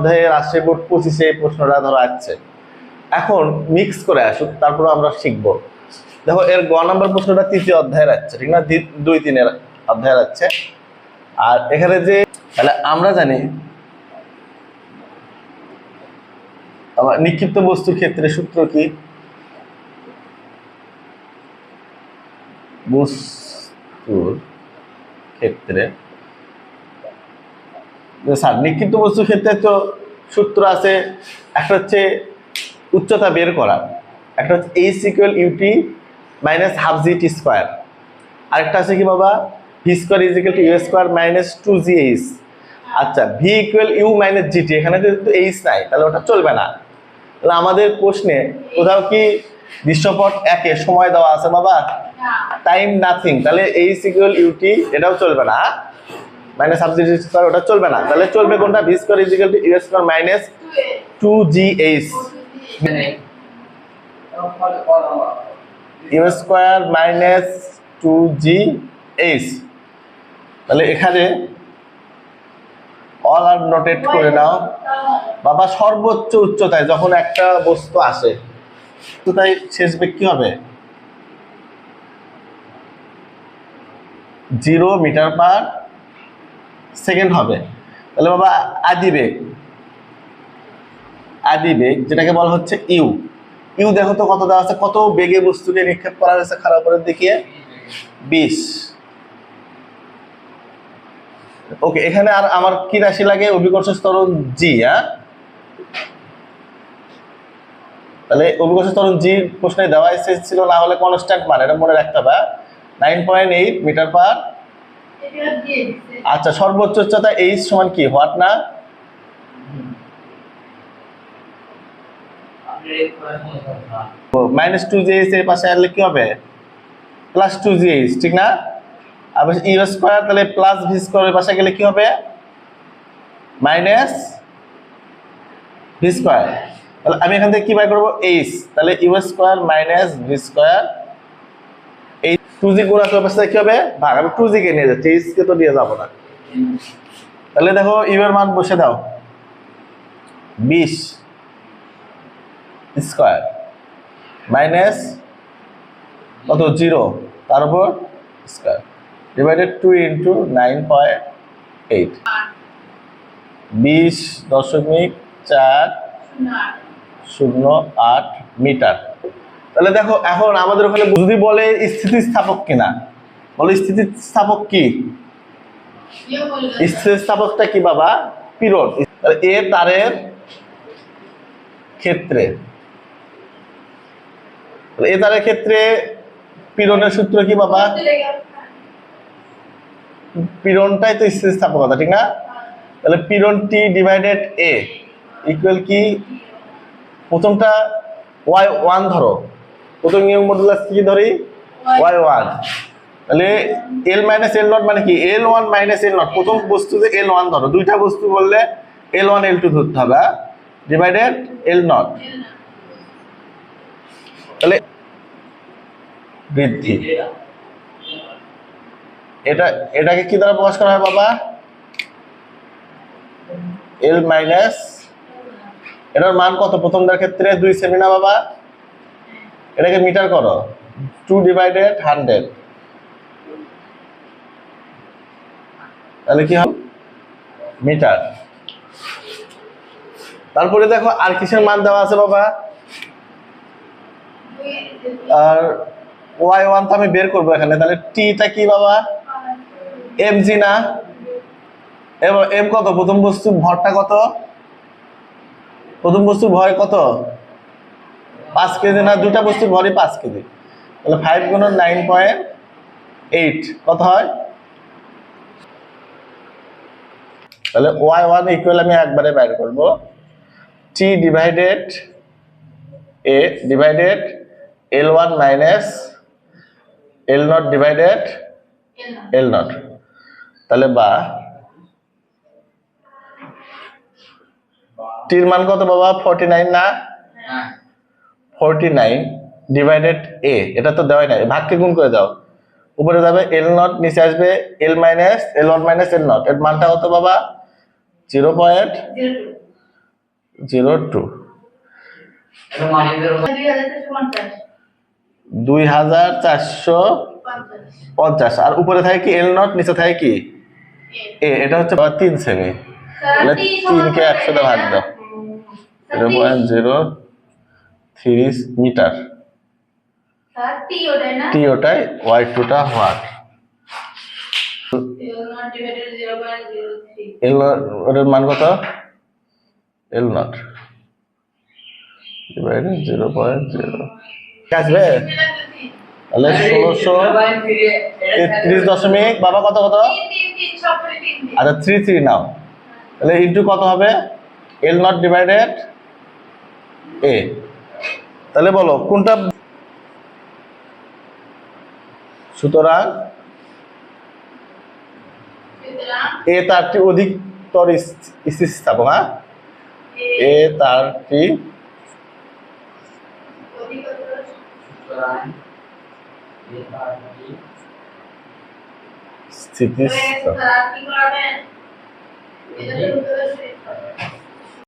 অধ্যায়ে রাজশাহী বোর্ড পঁচিশে এই প্রশ্নটা ধরো আসছে এখন মিক্স করে আসুক, তারপর আমরা শিখব। দেখো, এর গ নাম্বার প্রশ্নটা তৃতীয় অধ্যায়ের আছে, ঠিক না? দুই তিনের অধ্যায়ের আছে। আর এখানে যে, তাহলে আমরা জানি নিক্ষিপ্ত বস্তুর ক্ষেত্রে সূত্র কি? বস্তুর ক্ষেত্রে স্যার নিক্ষিপ্ত বস্তুর ক্ষেত্রে তো সূত্র আছে একটা হচ্ছে উচ্চতা বের করা একটা হচ্ছে H equal U T minus half G T square আরেকটা আছে কি বাবা? V square is equal to U square minus two G H আচ্ছা V equal U minus G T এখানে যেহেতু এইচ নাই তাহলে ওটা চলবে না। তাহলে আমাদের প্রশ্নে কোথাও কি দৃশ্যপট একে সময় দেওয়া আছে বাবা? টাইম নাথিং তাহলে এইচ ইকুয়াল ইউটি এটাও চলবে না মাইনাস সাবজেক্ট স্কোয়ার ওটা চলবে না। তাহলে চলবে কোনটা? V square equal two U square minus two G H U square minus two G H তাহলে এখানে অল আর নোটেট করে নাও। বাবা, সর্বোচ্চ উচ্চতায় যখন একটা বস্তু আসে, উচ্চতায় শেষ বেগ কি হবে? জিরো মিটার পার সেকেন্ড হবে। তাহলে বাবা আদি বেগ আদি বেগ যেটাকে বলা হচ্ছে ইউ। ইউ দেখো তো কত দেওয়া আছে, কত বেগে বস্তুকে নিক্ষেপ করা হয়েছে খারাপ উপরের দিকে? বিশ। ওকে, এখানে আর আমার কি রাশি লাগে? অভিকর্ষ স্তরণ জি হ্যাঁ? তাহলে অভিকর্ষ স্তরণ জি প্রশ্নে দেওয়া ছিল না হলে কনস্ট্যান্ট মান, এটা মনে রাখতে হবে nine point eight metre per আচ্ছা সর্বোচ্চ উচ্চতা এইচ সমান কি? হোয়াট না? মাইনাস টু জি এইচ এর পাশে আসলে কি হবে? প্লাস টু জি এইচ ঠিক না? আর ইউ স্কোয়ার তাহলে প্লাস ভি স্কোয়ারের পাশে গেলে কি হবে? মাইনাস ভি স্কোয়ার তাহলে আমি এখান থেকে কি বাই করব? এইচ তাহলে U square minus V square two G গুণ পাশে কি হবে? ভাগ, আমি টু জি কে নিয়ে যাচ্ছি এইচ কে তো নিয়ে যাব না। তাহলে দেখো ইউ এর মান বসে দাও। বিশ স্কোয়ার মাইনাস কত? জিরো। তার উপর square divided two into nine point eight বিশ দশমিক চার শূন্য আট মিটার। তাহলে দেখো, এখন আমাদের ওখানে যদি বলে স্থিতিস্থাপক কিনা, বলে স্থিতিস্থাপক কি? স্থিতিস্থাপকটা কি বাবা? তাহলে এ তারের ক্ষেত্রে এ তারের ক্ষেত্রে পীড়নের সূত্র কি বাবা? পীড়নটাই তো স্থিতিস্থাপকতা, ঠিক না? তাহলে পীড়ন টি ডিভাইডেড এ ইকুয়াল কি? প্রথমটা ওয়াই ওয়ান ধরো। প্রথম নিয়ম মডুলাস কি ধরি? ওয়াই ওয়ান তাহলে এল মাইনাস এল নট মানে কি? L one minus L naught প্রথম বস্তু যে এল ওয়ান ধরো। দুইটা বস্তু বললে এল ওয়ান এল টু ধরতে হবে ডিভাইডেড এল নট তাহলে বৃদ্ধি। এটা এটাকে কি দ্বারা প্রকাশ করা হয় বাবা? এল মাইনাস এটার মান কত প্রথমটার ক্ষেত্রে? দুই সেমি না বাবা? এটাকে মিটার করো। টু ডিভাইডেড হান্ড্রেড তাহলে কি হবে? মিটার। তারপরে দেখো, আর কিসের মান দেওয়া আছে বাবা? আর ওয়াই ওয়ান তো আমি বের করব এখানে। তাহলে টিটা কি বাবা? এম জি না এম কত? প্রথম বস্তুর ভরটা কত? প্রথম বস্তুর ভয় কত? পাঁচ কেজি না দুটা বস্তুর ভরই পাঁচ কেজি। তাহলে ফাইভ গুণ নাইন পয়েন্ট এইট কত হয়? তাহলে ওয়াই ওয়ান ইকুয়াল আমি একবারে বাইর করব। T divided A divided L one minus L naught divided L naught তাহলে বা টির মান কত বাবা? ফর্টি নাইন না? ফর্টি নাইন ডিভাইডেড এ এটা তো দেওয়াই নাই ভাগকে গুণ করে দাও। উপরে যাবে এল নট নিচে আসবে L minus L one minus L naught এর মানটা কত বাবা? জিরো পয়েন্ট জিরো টু দুই হাজার চারশো পঞ্চাশ। আর উপরে থাকে কি এল নট নিচে থাকে কি এ। এটা হচ্ছে তিন সেমি তিনকে একসাথে ভাগ দাও। Zero point zero three metre. T ওটাই ওয়াই টুটা থ্রি এল ওটার মান কত? L naught divided zero point zero আসবে তাহলে ষোলোশো তেত্রিশ দশমিক বাবা কত কত? আচ্ছা থ্রি থ্রি নাও। তাহলে ইন্টু কত হবে? এল নট ডিভাইডেড এ তাহলে বলো কোনটা সুতরাং এ তারটি অধিকতর স্থি- স্থিতিস্থাপক হ্যাঁ? এ তারটি স্থিতিস্থাপক।